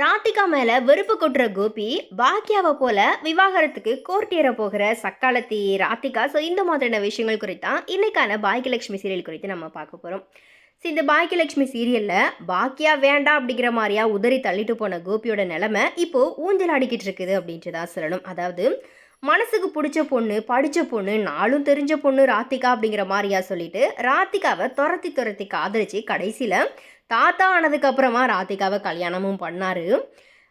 ராதிகா மேல வெறுப்பு கொட்டுற கோபி பாக்கியாவை போல விவாகரத்துக்கு கோர்ட் ஏற போகிற சக்காலத்தி ராதிகா. ஸோ இந்த மாதிரியான விஷயங்கள் குறித்தான் இன்னைக்கான பாக்கியலட்சுமி சீரியல் குறித்து நம்ம பார்க்க போகிறோம் ஸோ இந்த பாக்கியலட்சுமி சீரியலில் பாக்கியா வேண்டாம் அப்படிங்கிற மாதிரியா உதறி தள்ளிட்டு போன கோபியோட நிலமை இப்போ ஊஞ்சல் ஆடிக்கிட்டு இருக்குது அப்படின்றதா சொல்லணும். அதாவது மனசுக்கு பிடிச்ச பொண்ணு படித்த பொண்ணு நாளும் தெரிஞ்ச பொண்ணு ராதிகா அப்படிங்கிற மாதிரியா சொல்லிட்டு ராதிகாவை துரத்தி துரத்தி காதலிச்சு கடைசியில் தாத்தா ஆனதுக்கப்புறமா ராதிகாவை கல்யாணமும் பண்ணார்.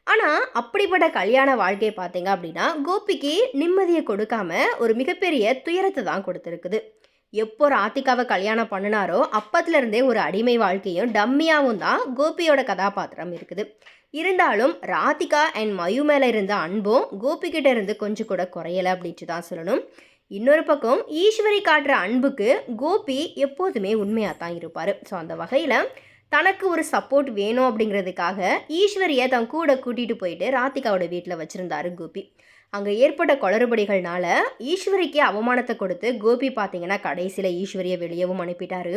ஆனால் அப்படிப்பட்ட கல்யாண வாழ்க்கையை பார்த்தீங்க அப்படின்னா கோபிக்கு நிம்மதியை கொடுக்காம ஒரு மிகப்பெரிய துயரத்தை தான் கொடுத்துருக்குது. எப்போ ராதிகாவை கல்யாணம் பண்ணினாரோ அப்பத்துலேருந்தே ஒரு அடிமை வாழ்க்கையும் டம்மியாகவும் தான் கோபியோட கதாபாத்திரம் இருக்குது. இருந்தாலும் ராதிகா அண்ட் மயு மேலே இருந்த அன்பும் கோபிக்கிட்ட இருந்து கொஞ்சம் கூட குறையலை அப்படின்ட்டு தான் சொல்லணும். இன்னொரு பக்கம் ஈஸ்வரி காட்டுற அன்புக்கு கோபி எப்போதுமே உண்மையாக தான் இருப்பார். ஸோ அந்த வகையில் தனக்கு ஒரு சப்போர்ட் வேணும் அப்படிங்கிறதுக்காக ஈஸ்வரியை தன் கூட கூட்டிகிட்டு போயிட்டு ராதிகாவோட வீட்டில் வச்சுருந்தாரு கோபி. அங்கே ஏற்பட்ட குளறுபடிகள்னால ஈஸ்வரிக்கு அவமானத்தை கொடுத்து கோபி பார்த்தீங்கன்னா கடைசியில் ஈஸ்வரியை வெளியவும் அனுப்பிட்டாரு.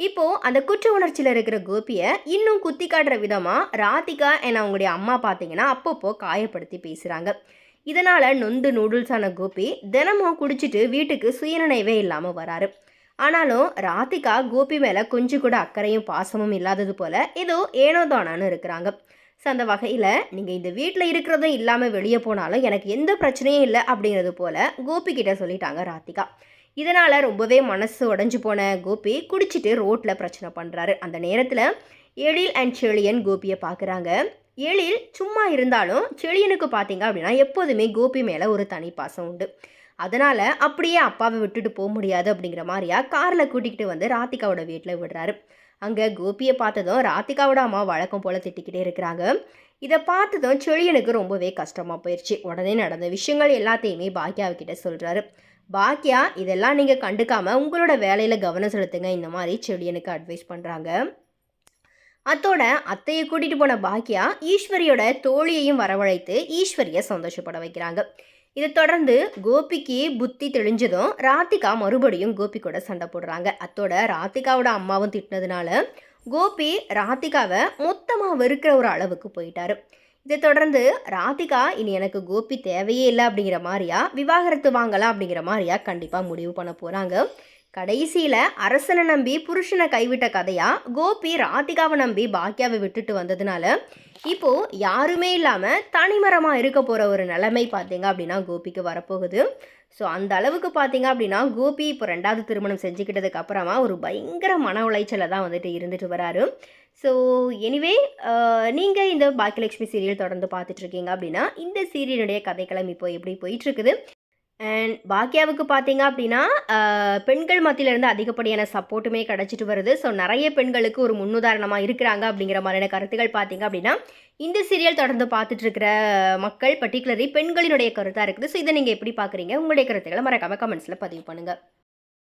இப்போது அந்த குற்ற உணர்ச்சியில் இருக்கிற கோபியை இன்னும் குத்தி காட்டுற விதமாக ராதிகா என அவங்களுடைய அம்மா பார்த்தீங்கன்னா அப்பப்போ காயப்படுத்தி பேசுகிறாங்க இதனால் நொந்து நூடுல்ஸான கோபி தினமும் குடிச்சிட்டு வீட்டுக்கு சுயநினைவே இல்லாமல் வராரு. ஆனாலும் ராதிகா கோபி மேலே கொஞ்சம் கூட அக்கறையும் பாசமும் இல்லாதது போல் ஏதோ ஏனோ தானான்னு இருக்கிறாங்க. ஸோ அந்த வகையில் நீங்கள் இந்த வீட்டில் இருக்கிறதும் இல்லாமல் வெளியே போனாலும் எனக்கு எந்த பிரச்சனையும் இல்லை அப்படிங்கிறது போல் கோபி கிட்ட சொல்லிட்டாங்க ராதிகா இதனால் ரொம்பவே மனசு உடஞ்சி போன கோபி குடிச்சிட்டு ரோட்டில் பிரச்சனை பண்ணுறாரு அந்த நேரத்தில் எழில் அண்ட் செழியன் கோபியை பார்க்குறாங்க எழில் சும்மா இருந்தாலும் செழியனுக்கு பார்த்தீங்க அப்படின்னா எப்போதுமே கோபி மேலே ஒரு தனி பாசம் உண்டு. அதனால் அப்படியே அப்பாவை விட்டுட்டு போக முடியாது அப்படிங்கிற மாதிரியா காரில் கூட்டிகிட்டு வந்து ராதிகாவோட வீட்டில் விடுறாரு. அங்கே கோபியை பார்த்ததும் ராதிகாவோட அம்மா வழக்கம் போல் திட்டிக்கிட்டே இருக்கிறாங்க. இதை பார்த்ததும் செழியனுக்கு ரொம்பவே கஷ்டமாக போயிடுச்சு உடனே நடந்த விஷயங்கள் எல்லாத்தையுமே பாக்கியாவுக்கிட்ட சொல்கிறாரு பாக்கியா இதெல்லாம் நீங்கள் கண்டுக்காமல் உங்களோட வேலையில் கவனம் செலுத்துங்க. இந்த மாதிரி செழியனுக்கு அட்வைஸ் பண்ணுறாங்க அத்தோட அத்தையை கூட்டிகிட்டு போன பாக்கியா ஈஸ்வரியோட தோழியையும் வரவழைத்து ஈஸ்வரியை சந்தோஷப்பட வைக்கிறாங்க. இதை தொடர்ந்து கோபிக்கு புத்தி தெளிஞ்சதும் ராதிகா மறுபடியும் கோபி கூட சண்டை போடுறாங்க. அத்தோட ராதிகாவோட அம்மாவும் திட்டினதுனால கோபி ராதிகாவை மொத்தமாக வெறுக்கிற ஒரு அளவுக்கு போயிட்டாரு. இதை தொடர்ந்து ராதிகா இனி எனக்கு கோபி தேவையே இல்லை அப்படிங்கிற மாதிரியா விவாகரத்து வாங்கலாம் அப்படிங்கிற மாதிரியா கண்டிப்பாக முடிவு பண்ண போகிறாங்க கடைசியில் அரசனை நம்பி புருஷனை கைவிட்ட கதையாக கோபி ராதிகாவை நம்பி பாக்கியாவை விட்டுட்டு வந்ததுனால இப்போது யாருமே இல்லாமல் தனிமரமாக இருக்க போகிற ஒரு நிலைமை பார்த்தீங்க அப்படின்னா கோபிக்கு வரப்போகுது. ஸோ அந்த அளவுக்கு பார்த்தீங்க அப்படின்னா கோபி இப்போ ரெண்டாவது திருமணம் செஞ்சுக்கிட்டதுக்கு அப்புறமா ஒரு பயங்கர மன உளைச்சலில் தான் வந்துட்டு இருந்துட்டு வராரு. ஸோ எனிவே நீங்கள் இந்த பாக்கியலட்சுமி சீரியல் தொடர்ந்து பார்த்துட்ருக்கீங்க அப்படின்னா இந்த சீரியலுடைய கதைக்களம் இப்போ எப்படி போயிட்டுருக்குது அண்ட் பாக்கியாவுக்கு பார்த்தீங்க அப்படின்னா பெண்கள் மத்தியிலேருந்து அதிகப்படியான சப்போர்ட்டுமே கிடச்சிட்டு வருது. ஸோ நிறைய பெண்களுக்கு ஒரு முன்னுதாரணமாக இருக்கிறாங்க அப்படிங்கிற மாதிரியான கருத்துக்கள் பார்த்தீங்க அப்படின்னா இந்த சீரியல் தொடர்ந்து பார்த்துட்டு இருக்கிற மக்கள் பர்டிகுலரி பெண்களினுடைய கருத்தாக இருக்குது. ஸோ இதை நீங்கள் எப்படி பார்க்குறீங்க உங்களுடைய கருத்துக்களை மறக்காமல் கமெண்ட்ஸில் பதிவு பண்ணுங்கள்